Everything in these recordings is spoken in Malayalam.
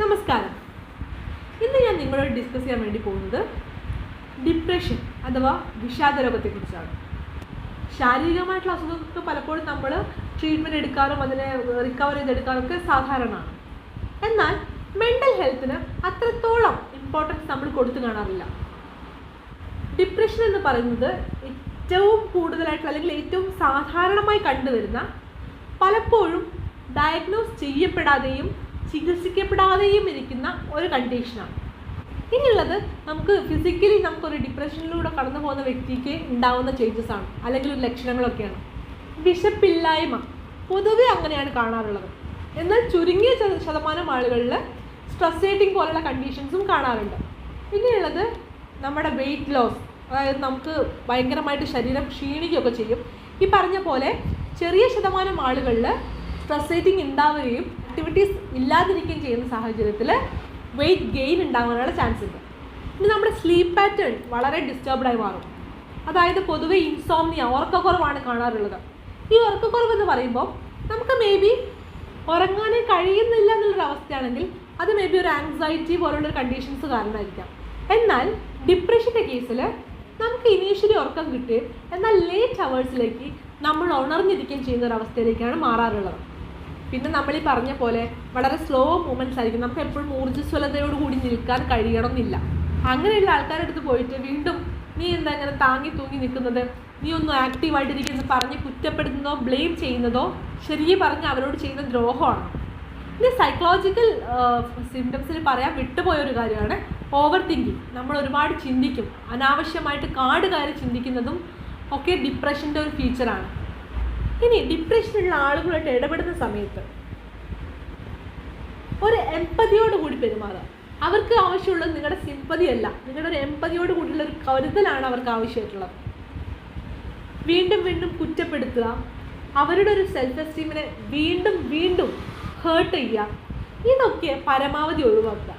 നമസ്കാരം. ഇന്ന് ഞാൻ നിങ്ങളോട് ഡിസ്കസ് ചെയ്യാൻ വേണ്ടി പോകുന്നത് ഡിപ്രഷൻ അഥവാ വിഷാദരോഗത്തെക്കുറിച്ചാണ് ശാരീരികമായിട്ടുള്ള അസുഖങ്ങൾക്ക് പലപ്പോഴും നമ്മൾ ട്രീറ്റ്മെന്റ് എടുക്കാറും അതിനെ റിക്കവർ ചെയ്തെടുക്കാറും ഒക്കെ സാധാരണമാണ്. എന്നാൽ മെന്റൽ ഹെൽത്തിന് അത്രത്തോളം ഇമ്പോർട്ടൻസ് നമ്മൾ കൊടുത്തു കാണാറില്ല. ഡിപ്രഷൻ എന്ന് പറയുന്നത് ഏറ്റവും കൂടുതലായിട്ട് അല്ലെങ്കിൽ ഏറ്റവും സാധാരണമായി കണ്ടുവരുന്ന പലപ്പോഴും ഡയഗ്നോസ് ചെയ്യപ്പെടാതെയും ചികിത്സിക്കപ്പെടാതെയും ഇരിക്കുന്ന ഒരു കണ്ടീഷനാണ് ഇനിയുള്ളത് നമുക്ക് ഫിസിക്കലി നമുക്കൊരു ഡിപ്രഷനിലൂടെ കടന്നു പോകുന്ന വ്യക്തിക്ക് ഉണ്ടാകുന്ന ചേഞ്ചസ് ആണ് അല്ലെങ്കിൽ ഒരു ലക്ഷണങ്ങളൊക്കെയാണ്. വിശപ്പില്ലായ്മ പൊതുവെ അങ്ങനെയാണ് കാണാറുള്ളത്. എന്നാൽ ചുരുങ്ങിയ ശത- ശതമാനം ആളുകളിൽ സ്ട്രെസ് ഏറ്റിംഗ് പോലുള്ള കണ്ടീഷൻസും കാണാറുണ്ട്. പിന്നെയുള്ളത് നമ്മുടെ വെയിറ്റ് ലോസ് അതായത് നമുക്ക് ഭയങ്കരമായിട്ട് ശരീരം ക്ഷീണിക്കുകയൊക്കെ ചെയ്യും. ഈ പറഞ്ഞ പോലെ ചെറിയ ശതമാനം ആളുകളിൽ സ്ട്രെസ് ഏറ്റിംഗ് ഉണ്ടാവുകയും ആക്ടിവിറ്റീസ് ഇല്ലാതിരിക്കുകയും ചെയ്യുന്ന സാഹചര്യത്തിൽ വെയിറ്റ് ഗെയിൻ ഉണ്ടാകാനുള്ള ചാൻസ് ഉണ്ട്. ഇനി നമ്മുടെ സ്ലീപ്പ് പാറ്റേൺ വളരെ ഡിസ്റ്റർബ്ഡായി മാറും. അതായത് പൊതുവെ ഇൻസോംനിയ ഉറക്കക്കുറവാണ് കാണാറുള്ളത്. ഈ ഉറക്കക്കുറവ് എന്ന് പറയുമ്പോൾ നമുക്ക് മേ ബി ഉറങ്ങാനേ കഴിയുന്നില്ല എന്നുള്ളൊരു അവസ്ഥയാണെങ്കിൽ അത് മേ ബി ഒരു ആങ്സൈറ്റി പോലുള്ള കണ്ടീഷൻസ് കാരണമായിരിക്കാം. എന്നാൽ ഡിപ്രഷന്റെ കേസിൽ നമുക്ക് ഇനീഷ്യലി ഉറക്കം കിട്ടുകയും എന്നാൽ ലേറ്റ് അവേഴ്സിലേക്ക് നമ്മൾ ഉണർന്നിരിക്കുകയും ചെയ്യുന്ന ഒരു അവസ്ഥയിലേക്കാണ് മാറാറുള്ളത്. പിന്നെ നമ്മൾ ഈ പറഞ്ഞ പോലെ വളരെ സ്ലോ മൂവ്മെന്റ്സ് ആയിരിക്കും. നമുക്ക് എപ്പോഴും ഊർജസ്വലതയോട് കൂടി നിൽക്കാൻ കഴിയണമെന്നില്ല. അങ്ങനെയുള്ള ആൾക്കാരുടെ അടുത്ത് പോയിട്ട് വീണ്ടും നീ എന്താ ഇങ്ങനെ താങ്ങി തൂങ്ങി നിൽക്കുന്നത്? നീ ഒന്നും ആക്റ്റീവായിട്ടിരിക്കുന്നു പറഞ്ഞ് കുറ്റപ്പെടുത്തുന്നതോ ബ്ലെയിം ചെയ്യുന്നതോ ശരിയെ പറഞ്ഞ് അവരോട് ചെയ്യുന്ന ദ്രോഹമാണ്. ഇനി സൈക്കോളജിക്കൽ സിംറ്റംസിൽ പറയാൻ വിട്ടുപോയ ഒരു കാര്യമാണ് ഓവർ തിങ്കിങ് നമ്മൾ ഒരുപാട് ചിന്തിക്കും. അനാവശ്യമായിട്ട് കാട് കയറി ചിന്തിക്കുന്നതും ഒക്കെ ഡിപ്രഷന്റെ ഒരു ഫീച്ചറാണ് ഇനി ഡിപ്രഷനുള്ള ആളുകളായിട്ട് ഇടപെടുന്ന സമയത്ത് ഒരു എമ്പതിയോട് കൂടി പെരുമാറുക. അവർക്ക് ആവശ്യമുള്ളത് നിങ്ങളുടെ സിമ്പതി അല്ല. നിങ്ങളുടെ ഒരു എമ്പതിയോട് കൂടിയുള്ള ഒരു കരുതലാണ് അവർക്ക് ആവശ്യമായിട്ടുള്ളത്. വീണ്ടും വീണ്ടും കുറ്റപ്പെടുത്തുക. അവരുടെ ഒരു സെൽഫ് എസ്റ്റീമിനെ വീണ്ടും വീണ്ടും ഹേർട്ട് ചെയ്യുക. ഇതൊക്കെ പരമാവധി ഒഴിവാക്കുക.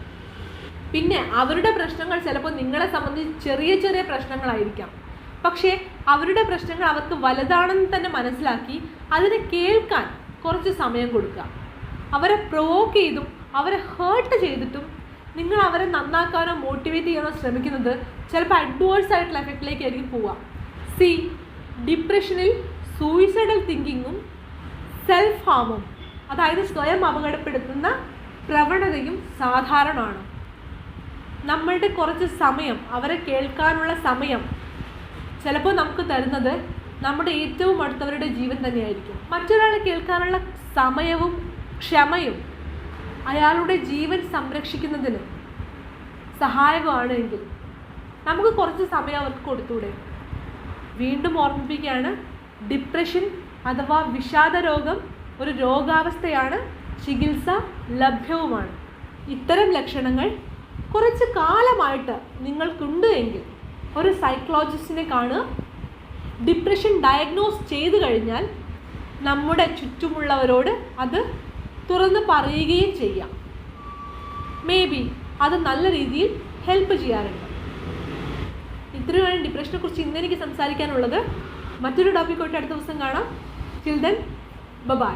പിന്നെ അവരുടെ പ്രശ്നങ്ങൾ ചിലപ്പോൾ നിങ്ങളെ സംബന്ധിച്ച് ചെറിയ ചെറിയ പ്രശ്നങ്ങളായിരിക്കാം. പക്ഷേ അവരുടെ പ്രശ്നങ്ങൾ അവർക്ക് വലുതാണെന്ന് തന്നെ മനസ്സിലാക്കി അതിനെ കേൾക്കാൻ കുറച്ച് സമയം കൊടുക്കുക. അവരെ പ്രൊവോക്ക് ചെയ്തും അവരെ ഹേർട്ട് ചെയ്തിട്ടും നിങ്ങൾ അവരെ നന്നാക്കാനോ മോട്ടിവേറ്റ് ചെയ്യാനോ ശ്രമിക്കുന്നത് ചിലപ്പോൾ അഡ്വേഴ്സ് ആയിട്ടുള്ള എഫക്റ്റിലേക്ക് ആയിരിക്കും പോവുക. സി ഡിപ്രഷനിൽ സൂയിസൈഡൽ തിങ്കിങ്ങും സെൽഫ് ഹാമും അതായത് സ്വയം അപകടപ്പെടുത്തുന്ന പ്രവണതയും സാധാരണമാണ്. നമ്മളുടെ കുറച്ച് സമയം അവരെ കേൾക്കാനുള്ള സമയം ചിലപ്പോൾ നമുക്ക് തരുന്നത് നമ്മുടെ ഏറ്റവും അടുത്തവരുടെ ജീവൻ തന്നെയായിരിക്കും. മറ്റൊരാളെ കേൾക്കാനുള്ള സമയവും ക്ഷമയും അയാളുടെ ജീവൻ സംരക്ഷിക്കുന്നതിന് സഹായകമാണ് എങ്കിൽ നമുക്ക് കുറച്ച് സമയം അവർക്ക് കൊടുത്തൂടെ? വീണ്ടും ഓർമ്മിപ്പിക്കുകയാണ് ഡിപ്രഷൻ അഥവാ വിഷാദ രോഗം ഒരു രോഗാവസ്ഥയാണ് ചികിത്സ ലഭ്യവുമാണ്. ഇത്തരം ലക്ഷണങ്ങൾ കുറച്ച് കാലമായിട്ട് നിങ്ങൾക്കുണ്ട് എങ്കിൽ ഒരു സൈക്കോളജിസ്റ്റിനെ കാണുക. ഡിപ്രഷൻ ഡയഗ്നോസ് ചെയ്ത് കഴിഞ്ഞാൽ നമ്മുടെ ചുറ്റുമുള്ളവരോട് അത് തുറന്ന് പറയുകയും ചെയ്യാം. മേ ബി അത് നല്ല രീതിയിൽ ഹെൽപ്പ് ചെയ്യാറുണ്ട്. ഇത്രയുമാണ് ഡിപ്രഷനെ കുറിച്ച് ഇന്ന് എനിക്ക് സംസാരിക്കാനുള്ളത്. മറ്റൊരു ടോപ്പിക്കോട്ട് അടുത്ത ദിവസം കാണാം. Children then bye